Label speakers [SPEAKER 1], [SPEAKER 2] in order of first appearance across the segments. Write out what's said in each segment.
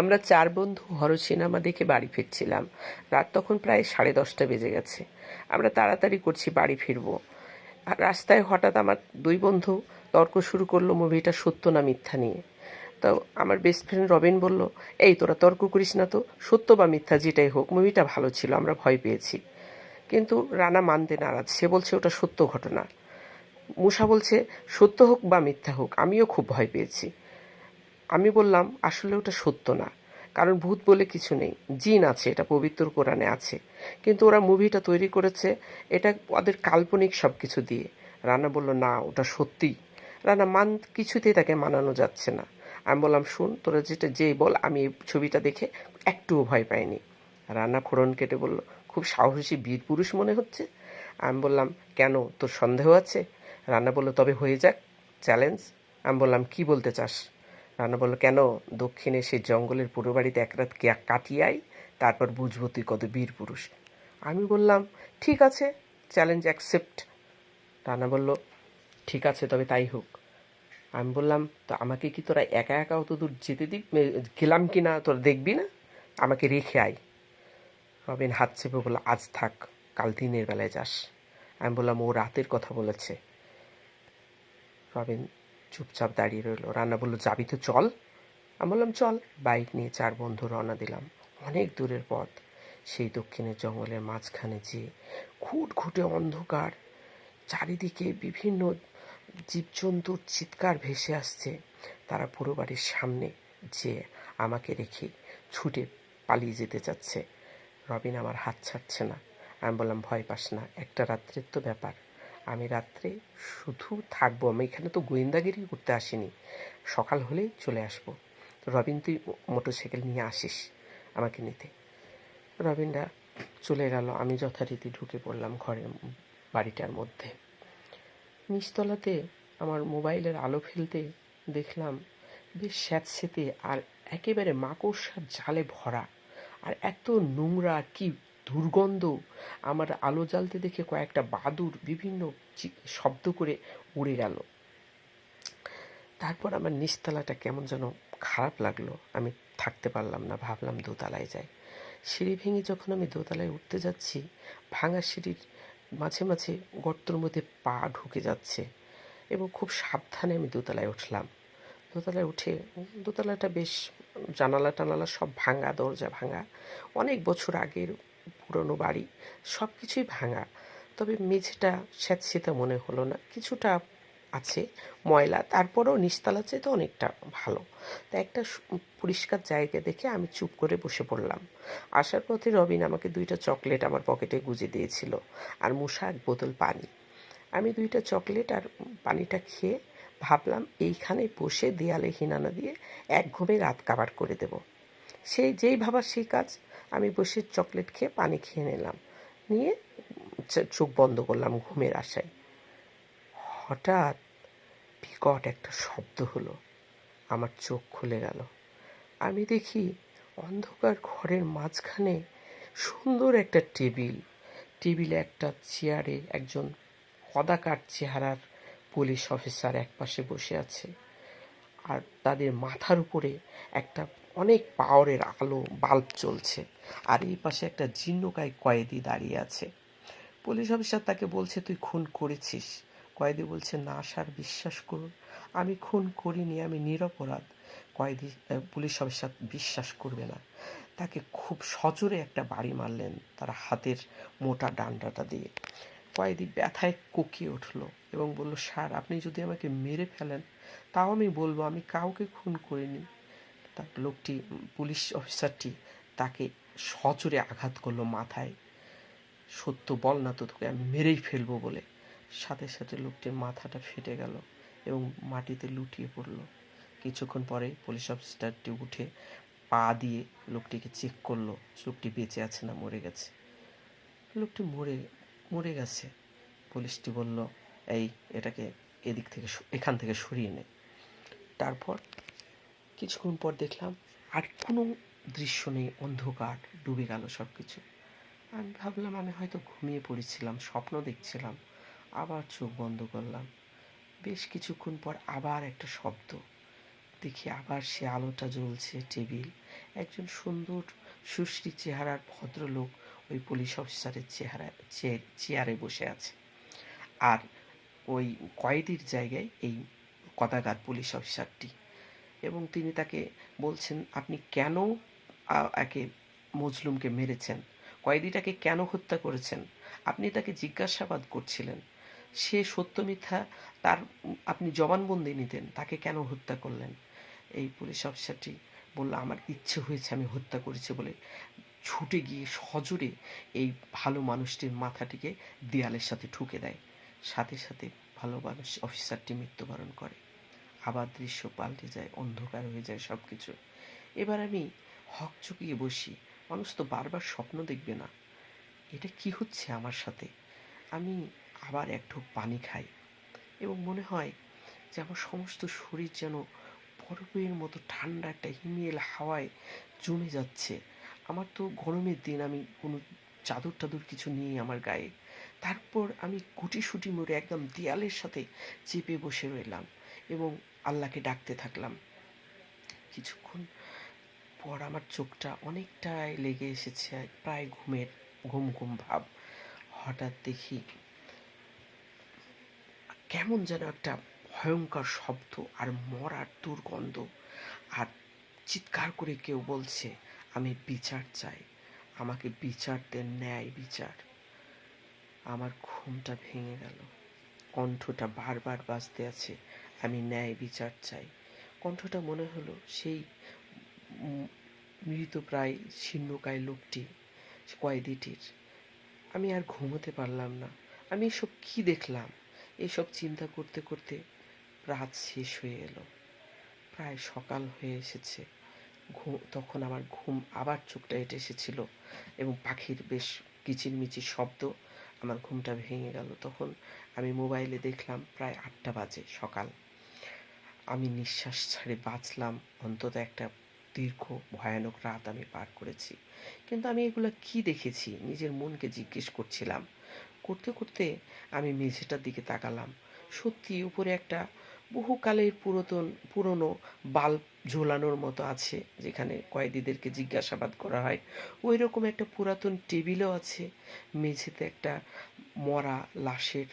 [SPEAKER 1] আমরা চার বন্ধু হর সিনেমা দেখে বাড়ি ফিরছিলাম। রাত তখন প্রায় সাড়ে দশটা বেজে গেছে। আমরা তাড়াতাড়ি করছি বাড়ি ফিরবো। রাস্তায় হঠাৎ আমার দুই বন্ধু তর্ক শুরু করল মুভিটা সত্য না মিথ্যা নিয়ে। তো আমার বেস্ট ফ্রেন্ড রবিন বলল, এই তোরা তর্ক করিস না তো, সত্য বা মিথ্যা যেটাই হোক, মুভিটা ভালো ছিল, আমরা ভয় পেয়েছি। কিন্তু রানা মানতে নারাজ। সে বলছে, ওটা সত্য ঘটনা। মুসা বলছে, সত্য হোক বা মিথ্যা হোক, আমিও খুব ভয় পেয়েছি। আমি বললাম, আসলে ওটা সত্য না। কারণ ভূত বলে কিছু নেই। জিন আছে, এটা পবিত্র কোরআনে আছে। কিন্তু ওরা মুভিটা তৈরি করেছে, এটা ওদের কাল্পনিক সব কিছু দিয়ে। রানা বলল, না, ওটা সত্যি। রানা, মান, কিছুতেই তাকে মানানো যাচ্ছে না। আমি বললাম, শুন, তোরা যেটা যেই বল, আমি এই ছবিটা দেখে একটুও ভয় পাইনি। রান্না ফোড়ন কেটে বলল, খুব সাহসী বীর পুরুষ মনে হচ্ছে? আমি বললাম, কেন, তোর সন্দেহ আছে? রান্না বলল, তবে হয়ে যাক, চ্যালেঞ্জ। আমি বললাম, কি বলতে চাস? রান্না বলল, কেন? দক্ষিণে সেই জঙ্গলের পুরো বাড়িতে এক রাত কে- কাটিয়ে আই তারপর বুঝব তুই কত বীর পুরুষ। আমি বললাম, ঠিক আছে চ্যালেঞ্জ অ্যাকসেপ্ট রান্না বলল, ঠিক আছে, তবে তাই হোক। আমি বললাম, তো আমাকে কি তোরা একা একা অত দূর যেতে দিক গেলাম কি না? তোরা দেখবি না? আমাকে রেখে আয়। রবিন হাত চেপে বলল, আজ থাক, কাল দিনের বেলায় যাস। আমি বললাম, ও রাতের কথা বলেছে। রবিন চুপচাপ দাঁড়িয়ে রইল। রান্না বলল, যাবি তো চল। আমি বললাম, চল। বাইক নিয়ে চার বন্ধু রওনা দিলাম। অনেক দূরের পথ। সেই দক্ষিণের জঙ্গলের মাঝখানে যে খুট খুঁটে অন্ধকার, চারিদিকে বিভিন্ন জীবজন্তুর চিৎকার ভেসে আসছে। তারা পুরো বাড়ির সামনে যে আমাকে রেখে ছুটে পালিয়ে যেতে চাচ্ছে। রবিন আমার হাত ছাড়ছে না। আমি বললাম, ভয় পাস না, একটা রাত্রের তো ব্যাপার। আমি রাত্রে শুধু থাকব, আমি এখানে তো গোয়েন্দাগিরি করতে আসিনি। সকাল হলেই চলে আসব। রবিন, তুই মোটরসাইকেল নিয়ে আসিস আমাকে নিতে। রবিনরা চলে গেল। আমি যথারীতি ঢুকে পড়লাম ঘরের বাড়িটার মধ্যে। নিচতলাতে আমার মোবাইলের আলো ফেলতে দেখলাম বেশ স্যাঁতসেতে আর একেবারে মাকড়সার জালে ভরা। আর এত নোংরা কি দুর্গন্ধ। আমার আলো জ্বালতে দেখে কয়েকটা বাদুর বিভিন্ন শব্দ করে উড়ে গেল। তারপর আমার নিচতলাটা কেমন যেন খারাপ লাগল। আমি থাকতে পারলাম না, ভাবলাম দোতলায় যাই। সিঁড়ি ভেঙে যখন আমি দোতলায় উঠতে যাচ্ছি, ভাঙা সিঁড়ির মাঝে মাঝে গর্তর মধ্যে পা ঢুকে যাচ্ছে এবং খুব সাবধানে আমি দোতলায় উঠলাম। দোতলায় উঠে, দোতলাটা বেশ জানালা টানালা সব ভাঙা, দরজা ভাঙা। অনেক বছর আগের পুরনো বাড়ি সব কিছুই ভাঙা। তবে মেঝেটা স্যাঁতসেঁতে মনে হলো না, কিছুটা আছে, ময়লা, তারপরেও নিচতলা চেয়ে তো অনেকটা ভালো। তা একটা পরিষ্কার জায়গা দেখে আমি চুপ করে বসে পড়লাম। আসার পথে রবিন আমাকে দুইটা চকলেট আমার পকেটে গুজে দিয়েছিল আর মুসা এক বোতল পানি। আমি দুইটা চকলেট আর পানিটা খেয়ে ভাবলাম, এইখানে বসে দেয়ালে হিনানা দিয়ে এক ঘুমে রাত কাবার করে দেব। সেই যেই ভাবার সেই কাজ আমি বসে চকলেট খেয়ে পানি খেয়ে নিলাম। নিয়ে চোখ বন্ধ করলাম ঘুমের আশায়। হঠাৎ বিকট একটা শব্দ হলো। আমার চোখ খুলে গেল। আমি দেখি অন্ধকার ঘরের মাঝখানে সুন্দর একটা টেবিল। টেবিলে একটা চেয়ারে একজন কদাকার চেহারার পুলিশ অফিসার একপাশে বসে আছে। আর তাদের মাথার উপরে একটা অনেক পাওয়ারের আলো, বাল্ব চলছে আর এই পাশে একটা জীর্ণকায় কয়েদি দাঁড়িয়ে আছে। পুলিশ অফিসার তাকে বলছে, তুই খুন করেছিস। কয়েদি বলছে, না স্যার, বিশ্বাস করুন, আমি খুন করিনি, আমি নিরপরাধ। কয়েদি পুলিশ অফিসার বিশ্বাস করবে না। তাকে খুব সজোরে একটা বাড়ি মারলেন তার হাতের মোটা ডান্ডাটা দিয়ে। কয়েদি ব্যথায় কুকিয়ে উঠল এবং বলল, স্যার, আপনি যদি আমাকে মেরে ফেলেন, তাও আমি বলব, আমি কাউকে খুন করিনি। লোকটি, পুলিশ অফিসারটি তাকে সজোরে আঘাত করল মাথায়। সত্য বল না তো তোকে আমি মেরেই ফেলব বলে। সাথে সাথে লোকটির মাথাটা ফেটে গেল এবং মাটিতে লুটিয়ে পড়ল। কিছুক্ষণ পরে পুলিশ অফিসারটি উঠে পা দিয়ে লোকটিকে চেক করল, লোকটি বেঁচে আছে না মরে গেছে। লোকটি মরে মরে গেছে। পুলিশটি বলল, এই, এটাকে এদিক থেকে এখান থেকে সরিয়ে নে। তারপর কিছুক্ষণ পর দেখলাম আর কোনো দৃশ্য নেই, অন্ধকার, ডুবে গেল সব কিছু আমি ভাবলাম, আমি হয়তো ঘুমিয়ে পড়েছিলাম, স্বপ্ন দেখছিলাম, আবার চোখ বন্ধ করলাম। বেশ কিছুক্ষণ পর আবার একটা শব্দ। দেখি আবার সে আলোটা জ্বলছে টেবিল। একজন সুন্দর, সুশ্রী চেহারার ভদ্রলোক ওই পুলিশ অফিসারের চেহারা চেয়ারে বসে আছে। আর ওই কয়েদির জায়গায় এই কদাগার পুলিশ অফিসারটি এবং তিনি তাকে বলছেন, আপনি কেন একে মজলুমকে মেরেছেন? কয়েদিটাকে কেন হত্যা করেছেন? আপনি তাকে জিজ্ঞাসাবাদ করছিলেন। সে সত্য মিথ্যা, তার, আপনি জবানবন্দি নিতেন, তাকে কেন হত্যা করলেন? এই পুলিশ অফিসারটি বলল, আমার ইচ্ছে হয়েছে আমি হত্যা করেছি বলে ছুটে গিয়ে সজোরে এই ভালো মানুষটির মাথাটিকে দেয়ালের সাথে ঠুকে দেয়। সাথে সাথে ভালো মানুষ অফিসারটি মৃত্যুবরণ করে। আবার দৃশ্য পাল্টে যায়, অন্ধকার হয়ে যায় সব কিছু এবার আমি হক চুকিয়ে বসি। মানুষ তো বারবার স্বপ্ন দেখবে না। এটা কি হচ্ছে আমার সাথে? আমি আবার এক ঢোক পানি খাই এবং মনে হয় যে আমার সমস্ত শরীর যেন বরফের মতো ঠান্ডা একটা হিমেল হাওয়ায় জমে যাচ্ছে। আমার তো গরমের দিন, আমি কোনো চাদর টাদর কিছু নেই আমার গায়ে। তারপর আমি গুটি সুটি মরে একদম দেয়ালের সাথে চেপে বসে রইলাম। এবং আল্লাহকে ডাকতে থাকলাম। কিছুক্ষণ পর আমার চোখটা অনেকটাই লেগে এসেছে, প্রায় ঘুমের, ঘুম ঘুম ভাব। হঠাৎ দেখি কেমন যেন একটা ভয়ঙ্কর শব্দ আর মরার দুর্গন্ধ। আর চিৎকার করে কেউ বলছে, আমি বিচার চাই। আমাকে বিচার দেন, ন্যায় বিচার। আমার ঘুমটা ভেঙে গেল। কণ্ঠটা বারবার বাজতে আছে। আমি ন্যায় বিচার চাই। কণ্ঠটা মনে হলো সেই মৃতপ্রায় ছিন্নকায় লোকটি কয়েদিটির। আমি আর ঘুমোতে পারলাম না। আমি এসব কি দেখলাম? এসব চিন্তা করতে করতে রাত শেষ হয়ে এলো। প্রায় সকাল হয়ে এসেছে। ঘুম তখন আমার ঘুম আবার চোখটা এঁটে এসেছিল এবং পাখির বেশ কিচিরমিচির শব্দ আমার ঘুমটা ভেঙে গেল। তখন আমি মোবাইলে দেখলাম প্রায় আটটা বাজে সকাল। আমি নিঃশ্বাস ছাড়ে বাঁচলাম। অন্তত একটা দীর্ঘ, ভয়ানক রাত আমি পার করেছি। কিন্তু আমি এগুলো কি দেখেছি? নিজের মনকে জিজ্ঞেস করছিলাম। করতে করতে আমি মেঝেটার দিকে তাকালাম। সত্যি, উপরে একটা বহুকালের পুরাতন, পুরনো বাল্ব ঝোলানোর মতো আছে, যেখানে কয়েদিদেরকে জিজ্ঞাসাবাদ করা হয়। ওই রকম একটা পুরাতন টেবিলও আছে। মেঝেতে একটা মরা লাশের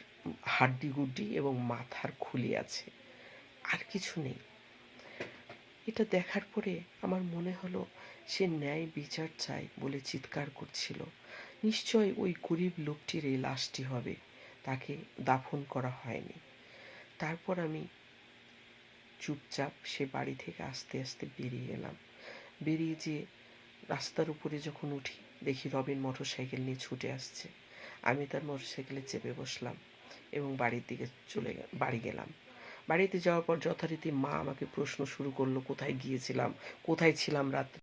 [SPEAKER 1] হাড্ডি গুড্ডি এবং মাথার খুলি আছে। আর কিছু নেই। এটা দেখার পরে আমার মনে হলো সে ন্যায় বিচার চাই বলে চিৎকার করছিল। নিশ্চয় ওই গরিব লোকটির এই লাশটি হবে, তাকে দাফন করা হয়নি। তারপর আমি চুপচাপ সে বাড়ি থেকে আস্তে আস্তে বেরিয়ে এলাম। বেরিয়ে যেয়ে রাস্তার উপরে যখন উঠি, দেখি রবিন মোটর সাইকেল নিয়ে ছুটে আসছে। আমি তার মোটর সাইকেলে চেপে বসলাম এবং বাড়ির দিকে চলে বাড়ি গেলাম। বাড়িতে যাওয়ার পর যথারীতি মা আমাকে প্রশ্ন শুরু করল কোথায় গিয়েছিলাম কোথায় ছিলাম রাত্রে?